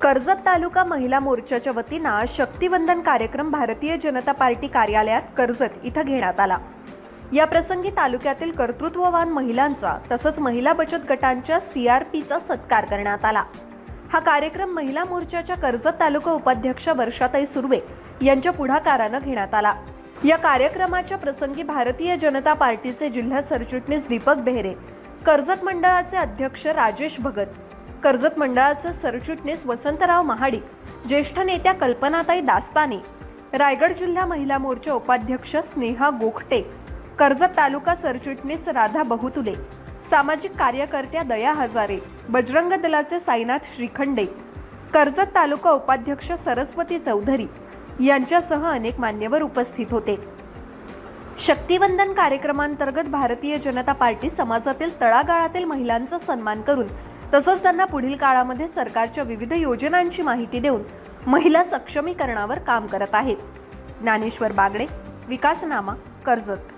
कर्जत तालुका महिला मोर्चाच्या वतीनं शक्तिवंदन कार्यक्रम भारतीय जनता पार्टी कार्यालयात कर्जत इथं घेण्यात आला. या प्रसंगी तालुक्यातील कर्तृत्ववान महिलांचा तसंच महिला बचत गटांच्या सीआरपीचा सत्कार करण्यात आला. हा कार्यक्रम महिला मोर्चाच्या कर्जत तालुका उपाध्यक्ष वर्षाताई सुर्वे यांच्या पुढाकारानं घेण्यात आला. या कार्यक्रमाच्या प्रसंगी भारतीय जनता पार्टीचे जिल्हा सरचिटणीस दीपक बेहरे कर्जत मंडळाचे अध्यक्ष राजेश भगत कर्जत मंडळाचे सरचिटणीस वसंतराव महाडिक ज्येष्ठ नेत्या कल्पनाताई दास्ताने रायगड जिल्हा महिला मोर्चा उपाध्यक्ष स्नेहा गोखटे कर्जत तालुका सरचिटणीस राधा बहुतुले सामाजिक कार्यकर्त्या दया हजारे बजरंग दलाचे साईनाथ श्रीखंडे कर्जत तालुका उपाध्यक्ष सरस्वती चौधरी यांच्यासह अनेक मान्यवर उपस्थित होते. शक्तिवंदन कार्यक्रमांतर्गत भारतीय जनता पार्टी समाजातील तळागाळातील महिलांचा सन्मान करून तसंच त्यांना पुढील काळामध्ये सरकारच्या विविध योजनांची माहिती देऊन महिला सक्षमीकरणावर काम करत आहेत. ज्ञानेश्वर बागडे विकासनामा कर्जत.